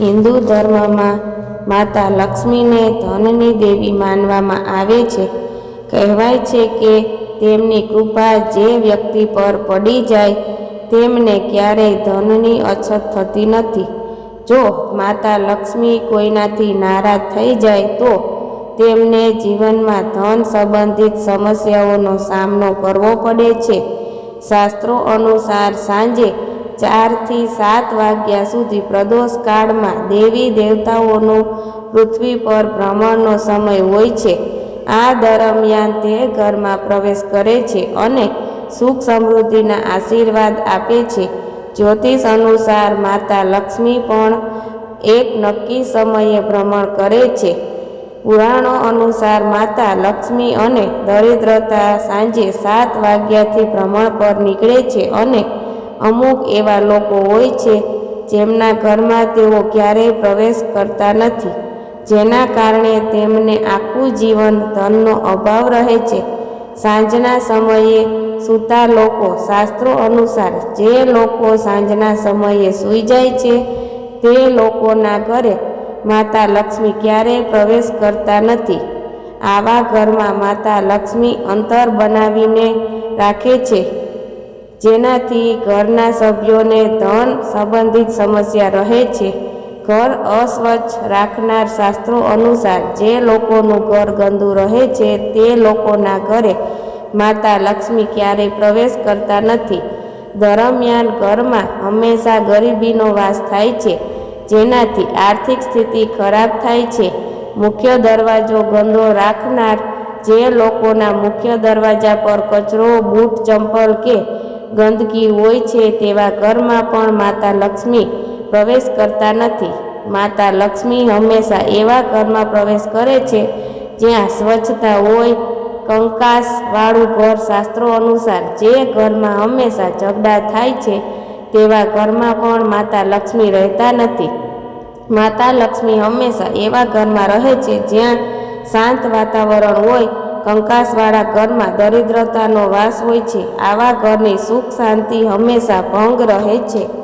હિન્દુ ધર્મમાં માતા લક્ષ્મીને ધનની દેવી માનવામાં આવે છે. કહેવાય છે કે તેમની કૃપા જે વ્યક્તિ પર પડી જાય, તેમને ક્યારેય ધનની અછત થતી નથી. જો માતા લક્ષ્મી કોઈનાથી નારાજ થઈ જાય, તો તેમને જીવનમાં ધન સંબંધિત સમસ્યાઓનો સામનો કરવો પડે છે. શાસ્ત્રો અનુસાર સાંજે ચારથી સાત વાગ્યા સુધી પ્રદોષ કાળમાં દેવી દેવતાઓનું પૃથ્વી પર ભ્રમણનો સમય હોય છે. આ દરમિયાન તે ઘરમાં પ્રવેશ કરે છે અને સુખ સમૃદ્ધિના આશીર્વાદ આપે છે. જ્યોતિષ અનુસાર માતા લક્ષ્મી પણ એક નક્કી સમયે ભ્રમણ કરે છે. પુરાણો અનુસાર માતા લક્ષ્મી અને દરિદ્રતા સાંજે સાત વાગ્યાથી ભ્રમણ પર નીકળે છે અને અમુક એવા લોકો હોય છે જેમના ઘરમાં તેઓ ક્યારેય પ્રવેશ કરતા નથી. જેના કારણે તેમને આખું જીવન ધનનો અભાવ રહે છે. સાંજના સમયે સૂતા લોકો શાસ્ત્રો અનુસાર જે લોકો સાંજના સમયે સૂઈ જાય છે તે લોકોના ઘરે માતા લક્ષ્મી ક્યારેય પ્રવેશ કરતા નથી. આવા ઘરમાં માતા લક્ષ્મી અંતર બનાવીને રાખે છે. જેનાથી ઘરના સભ્યોને ધન સંબંધિત સમસ્યા રહે છે. ઘર અસ્વચ્છ રાખનાર શાસ્ત્રો અનુસાર જે લોકોનું ઘર ગંદુ રહે છે તે લોકોના ઘરે માતા લક્ષ્મી ક્યારેય પ્રવેશ કરતા નથી. દરમિયાન ઘરમાં હંમેશા ગરીબીનો વાસ થાય છે, જેનાથી આર્થિક સ્થિતિ ખરાબ થાય છે. મુખ્ય દરવાજો ગંદો રાખનાર જે લોકોના મુખ્ય દરવાજા પર કચરો, બૂટ, ચંપલ કે ગંદકી હોય છે તેવા ઘરમાં પણ માતા લક્ષ્મી પ્રવેશ કરતા નથી. માતા લક્ષ્મી હંમેશા એવા ઘરમાં પ્રવેશ કરે છે જ્યાં સ્વચ્છતા હોય, કંકાસ વાળું ઘર શાસ્ત્રો અનુસાર જે ઘરમાં હંમેશા ઝઘડા થાય છે તેવા ઘરમાં પણ માતા લક્ષ્મી રહેતા નથી. માતા લક્ષ્મી હંમેશા એવા ઘરમાં રહે છે જ્યાં શાંત વાતાવરણ હોય કંકાસવાળા ઘરમાં દરિદ્રતાનો વાસ હોય છે. આવા ઘરની સુખ શાંતિ હંમેશા ભંગ રહે છે.